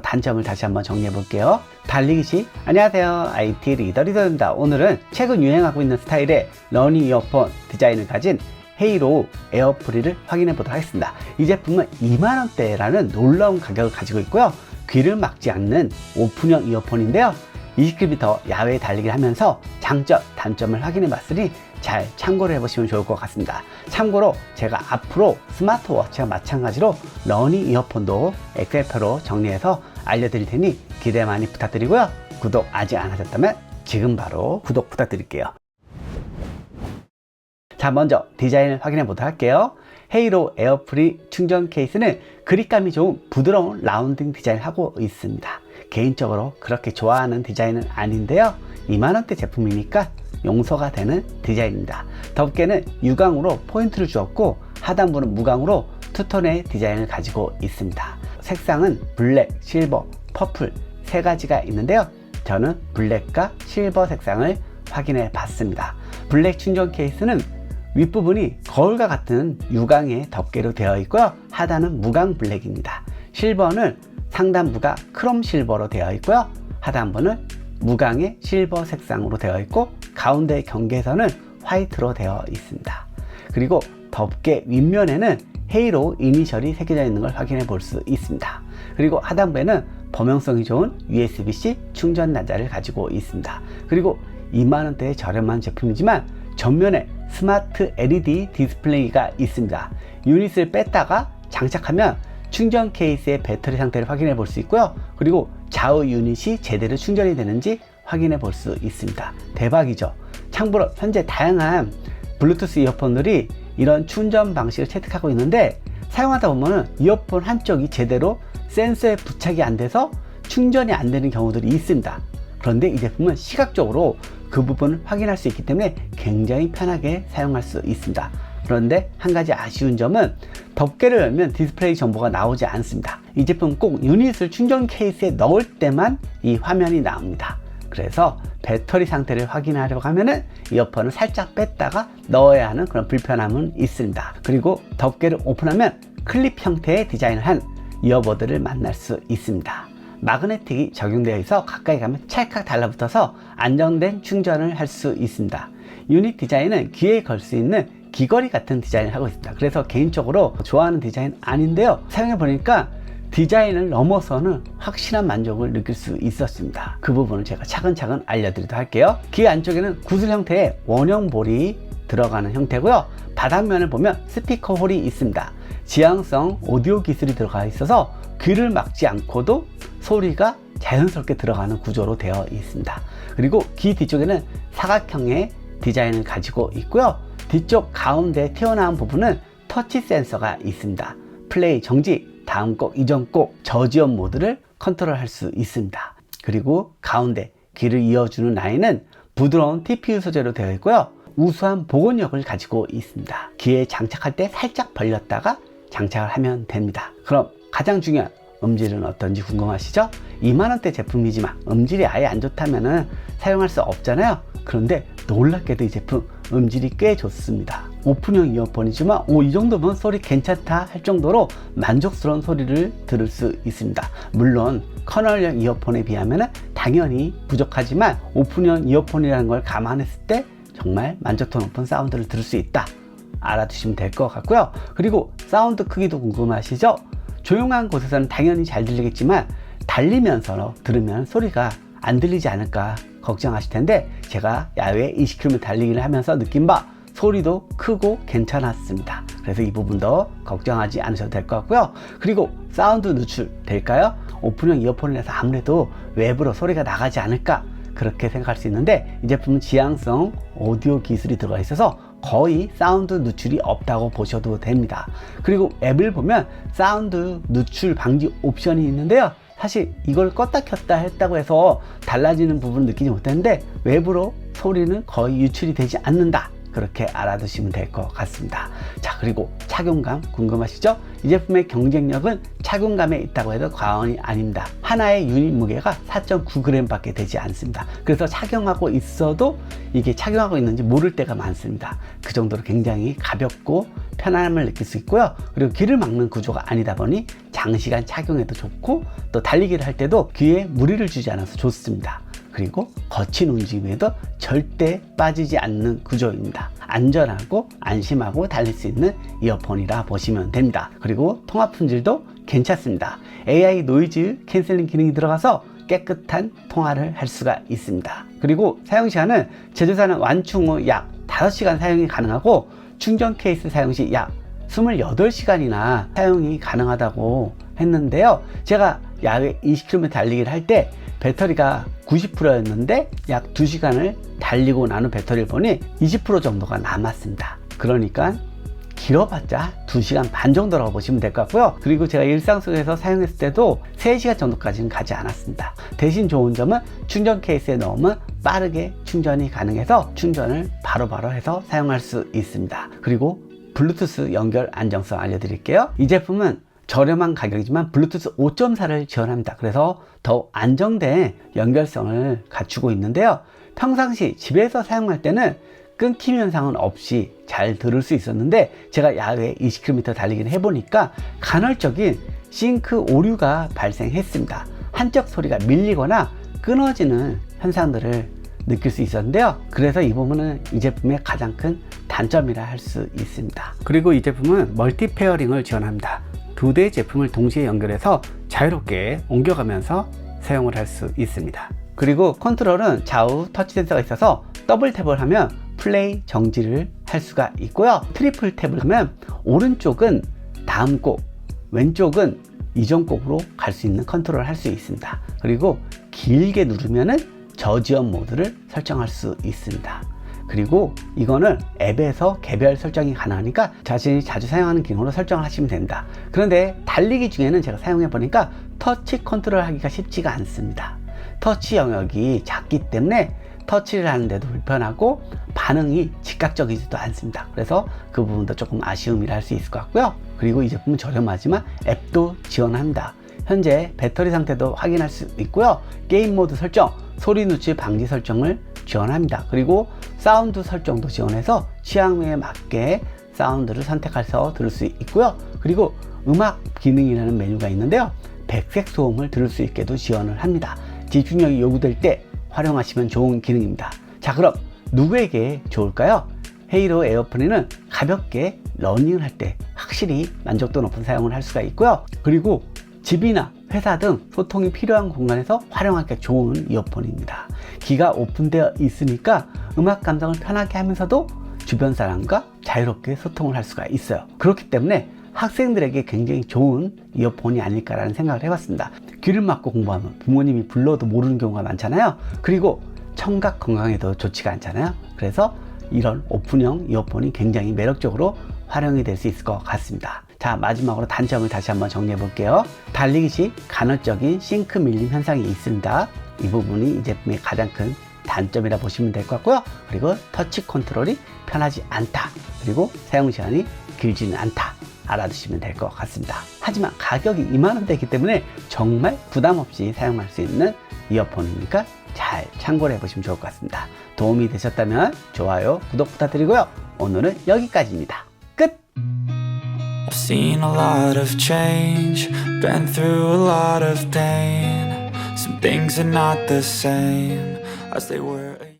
단점을 다시 한번 정리해 볼게요. 달리기 시 안녕하세요. IT 리더 리더입니다. 오늘은 최근 유행하고 있는 스타일의 러닝 이어폰 디자인을 가진 헤이로 에어프리를 확인해 보도록 하겠습니다. 이 제품은 2만원대라는 놀라운 가격을 가지고 있고요. 귀를 막지 않는 오픈형 이어폰인데요. 20km 야외 달리기를 하면서 장점, 단점을 확인해 봤으니 잘 참고를 해보시면 좋을 것 같습니다. 참고로 제가 앞으로 스마트워치와 마찬가지로 러닝 이어폰도 엑셀표로 정리해서 알려드릴 테니 기대 많이 부탁드리고요. 구독 아직 안 하셨다면 지금 바로 구독 부탁드릴게요. 자, 먼저 디자인을 확인해 보도록 할게요. 헤이로 에어프리 충전 케이스는 그립감이 좋은 부드러운 라운딩 디자인을 하고 있습니다. 개인적으로 그렇게 좋아하는 디자인은 아닌데요. 2만원대 제품이니까 용서가 되는 디자인입니다. 덮개는 유광으로 포인트를 주었고 하단부는 무광으로 투톤의 디자인을 가지고 있습니다. 색상은 블랙, 실버, 퍼플 세 가지가 있는데요. 저는 블랙과 실버 색상을 확인해 봤습니다. 블랙 충전 케이스는 윗부분이 거울과 같은 유광의 덮개로 되어 있고요. 하단은 무광 블랙입니다. 실버는 상단부가 크롬 실버로 되어 있고요. 하단부는 무광의 실버 색상으로 되어 있고 가운데 경계선은 화이트로 되어 있습니다. 그리고 덮개 윗면에는 헤이로 이니셜이 새겨져 있는 걸 확인해 볼 수 있습니다. 그리고 하단부에는 범용성이 좋은 USB-C 충전 단자를 가지고 있습니다. 그리고 2만원대의 저렴한 제품이지만 전면에 스마트 LED 디스플레이가 있습니다. 유닛을 뺐다가 장착하면 충전 케이스의 배터리 상태를 확인해 볼 수 있고요. 그리고 좌우 유닛이 제대로 충전이 되는지 확인해 볼 수 있습니다. 대박이죠. 참고로 현재 다양한 블루투스 이어폰들이 이런 충전 방식을 채택하고 있는데 사용하다 보면은 이어폰 한쪽이 제대로 센서에 부착이 안 돼서 충전이 안 되는 경우들이 있습니다. 그런데 이 제품은 시각적으로 그 부분을 확인할 수 있기 때문에 굉장히 편하게 사용할 수 있습니다. 그런데 한 가지 아쉬운 점은 덮개를 열면 디스플레이 정보가 나오지 않습니다. 이 제품 꼭 유닛을 충전 케이스에 넣을 때만 이 화면이 나옵니다. 그래서 배터리 상태를 확인하려고 하면은 이어폰을 살짝 뺐다가 넣어야 하는 그런 불편함은 있습니다. 그리고 덮개를 오픈하면 클립 형태의 디자인을 한 이어버드를 만날 수 있습니다. 마그네틱이 적용되어 있어 가까이 가면 찰칵 달라붙어서 안정된 충전을 할 수 있습니다. 유닛 디자인은 귀에 걸 수 있는 귀걸이 같은 디자인을 하고 있습니다. 그래서 개인적으로 좋아하는 디자인 아닌데요. 사용해 보니까 디자인을 넘어서는 확실한 만족을 느낄 수 있었습니다. 그 부분을 제가 차근차근 알려드리도록 할게요. 귀 안쪽에는 구슬 형태의 원형 볼이 들어가는 형태고요. 바닥면을 보면 스피커 홀이 있습니다. 지향성 오디오 기술이 들어가 있어서 귀를 막지 않고도 소리가 자연스럽게 들어가는 구조로 되어 있습니다. 그리고 귀 뒤쪽에는 사각형의 디자인을 가지고 있고요. 뒤쪽 가운데 튀어나온 부분은 터치 센서가 있습니다. 플레이 정지, 다음 곡, 이전 곡, 저지연 모드를 컨트롤할 수 있습니다. 그리고 가운데 귀를 이어주는 라인은 부드러운 TPU 소재로 되어 있고요. 우수한 보건력을 가지고 있습니다. 귀에 장착할 때 살짝 벌렸다가 장착을 하면 됩니다. 그럼 가장 중요한 음질은 어떤지 궁금하시죠? 2만원대 제품이지만 음질이 아예 안 좋다면 사용할 수 없잖아요. 그런데 놀랍게도 이 제품 음질이 꽤 좋습니다. 오픈형 이어폰이지만 오, 이 정도면 소리 괜찮다 할 정도로 만족스러운 소리를 들을 수 있습니다. 물론 커널형 이어폰에 비하면 당연히 부족하지만 오픈형 이어폰이라는 걸 감안했을 때 정말 만족도 높은 사운드를 들을 수 있다. 알아두시면 될 것 같고요. 그리고 사운드 크기도 궁금하시죠? 조용한 곳에서는 당연히 잘 들리겠지만 달리면서 들으면 소리가 안 들리지 않을까 걱정하실 텐데 제가 야외 20km 달리기를 하면서 느낀 바 소리도 크고 괜찮았습니다. 그래서 이 부분도 걱정하지 않으셔도 될 것 같고요. 그리고 사운드 누출 될까요? 오픈형 이어폰이라서 아무래도 외부로 소리가 나가지 않을까 그렇게 생각할 수 있는데 이 제품은 지향성 오디오 기술이 들어가 있어서 거의 사운드 누출이 없다고 보셔도 됩니다. 그리고 앱을 보면 사운드 누출 방지 옵션이 있는데요. 사실 이걸 껐다 켰다 했다고 해서 달라지는 부분을 느끼지 못했는데 외부로 소리는 거의 유출이 되지 않는다. 그렇게 알아두시면 될 것 같습니다. 자, 그리고 착용감 궁금하시죠? 이 제품의 경쟁력은 착용감에 있다고 해도 과언이 아닙니다. 하나의 유닛 무게가 4.9g 밖에 되지 않습니다. 그래서 착용하고 있어도 이게 착용하고 있는지 모를 때가 많습니다. 그 정도로 굉장히 가볍고 편안함을 느낄 수 있고요. 그리고 귀를 막는 구조가 아니다 보니 장시간 착용해도 좋고 또 달리기를 할 때도 귀에 무리를 주지 않아서 좋습니다. 그리고 거친 움직임에도 절대 빠지지 않는 구조입니다. 안전하고 안심하고 달릴 수 있는 이어폰이라 보시면 됩니다. 그리고 통화 품질도 괜찮습니다. AI 노이즈 캔슬링 기능이 들어가서 깨끗한 통화를 할 수가 있습니다. 그리고 사용 시간은 제조사는 완충 후 약 5시간 사용이 가능하고 충전 케이스 사용 시약 28시간이나 사용이 가능하다고 했는데요. 제가 야외 20km 달리기를 할 때 배터리가 90%였는데 약 2시간을 달리고 나눈 배터리를 보니 20% 정도가 남았습니다. 그러니까 길어봤자 2시간 반 정도라고 보시면 될 것 같고요. 그리고 제가 일상 속에서 사용했을 때도 3시간 정도까지는 가지 않았습니다. 대신 좋은 점은 충전 케이스에 넣으면 빠르게 충전이 가능해서 충전을 바로바로 해서 사용할 수 있습니다. 그리고 블루투스 연결 안정성 알려드릴게요. 이 제품은 저렴한 가격이지만 블루투스 5.4를 지원합니다. 그래서 더욱 안정된 연결성을 갖추고 있는데요. 평상시 집에서 사용할 때는 끊김 현상은 없이 잘 들을 수 있었는데 제가 야외 20km 달리기를 해보니까 간헐적인 싱크 오류가 발생했습니다. 한쪽 소리가 밀리거나 끊어지는 현상들을 느낄 수 있었는데요. 그래서 이 부분은 이 제품의 가장 큰 단점이라 할 수 있습니다. 그리고 이 제품은 멀티 페어링을 지원합니다. 두 대의 제품을 동시에 연결해서 자유롭게 옮겨가면서 사용을 할 수 있습니다. 그리고 컨트롤은 좌우 터치 센서가 있어서 더블 탭을 하면 플레이 정지를 할 수가 있고요. 트리플 탭을 하면 오른쪽은 다음 곡, 왼쪽은 이전 곡으로 갈 수 있는 컨트롤을 할 수 있습니다. 그리고 길게 누르면은 저지연 모드를 설정할 수 있습니다. 그리고 이거는 앱에서 개별 설정이 가능하니까 자신이 자주 사용하는 기능으로 설정을 하시면 됩니다. 그런데 달리기 중에는 제가 사용해 보니까 터치 컨트롤 하기가 쉽지가 않습니다. 터치 영역이 작기 때문에 터치를 하는데도 불편하고 반응이 즉각적이지도 않습니다. 그래서 그 부분도 조금 아쉬움이라 할 수 있을 것 같고요. 그리고 이 제품은 저렴하지만 앱도 지원합니다. 현재 배터리 상태도 확인할 수 있고요. 게임 모드 설정, 소리 누출 방지 설정을 지원합니다. 그리고 사운드 설정도 지원해서 취향에 맞게 사운드를 선택해서 들을 수 있고요. 그리고 음악 기능이라는 메뉴가 있는데요. 백색 소음을 들을 수 있게도 지원을 합니다. 집중력이 요구될 때 활용하시면 좋은 기능입니다. 자, 그럼 누구에게 좋을까요? 헤이로 에어프리는 가볍게 러닝을 할 때 확실히 만족도 높은 사용을 할 수가 있고요. 그리고 집이나 회사 등 소통이 필요한 공간에서 활용하기 좋은 이어폰입니다. 귀가 오픈되어 있으니까 음악 감상을 편하게 하면서도 주변 사람과 자유롭게 소통을 할 수가 있어요. 그렇기 때문에 학생들에게 굉장히 좋은 이어폰이 아닐까라는 생각을 해봤습니다. 귀를 막고 공부하면 부모님이 불러도 모르는 경우가 많잖아요. 그리고 청각 건강에도 좋지가 않잖아요. 그래서 이런 오픈형 이어폰이 굉장히 매력적으로 활용이 될 수 있을 것 같습니다. 자, 마지막으로 단점을 다시 한번 정리해 볼게요. 달리기 시 간헐적인 싱크 밀림 현상이 있습니다. 이 부분이 이 제품의 가장 큰 단점이라 보시면 될 것 같고요. 그리고 터치 컨트롤이 편하지 않다. 그리고 사용 시간이 길지는 않다. 알아두시면 될 것 같습니다. 하지만 가격이 2만원대이기 때문에 정말 부담 없이 사용할 수 있는 이어폰이니까 잘 참고를 해보시면 좋을 것 같습니다. 도움이 되셨다면 좋아요, 구독 부탁드리고요. 오늘은 여기까지입니다. 끝! I've seen a lot of change, been through a lot of pain. Some things are not the same as they were.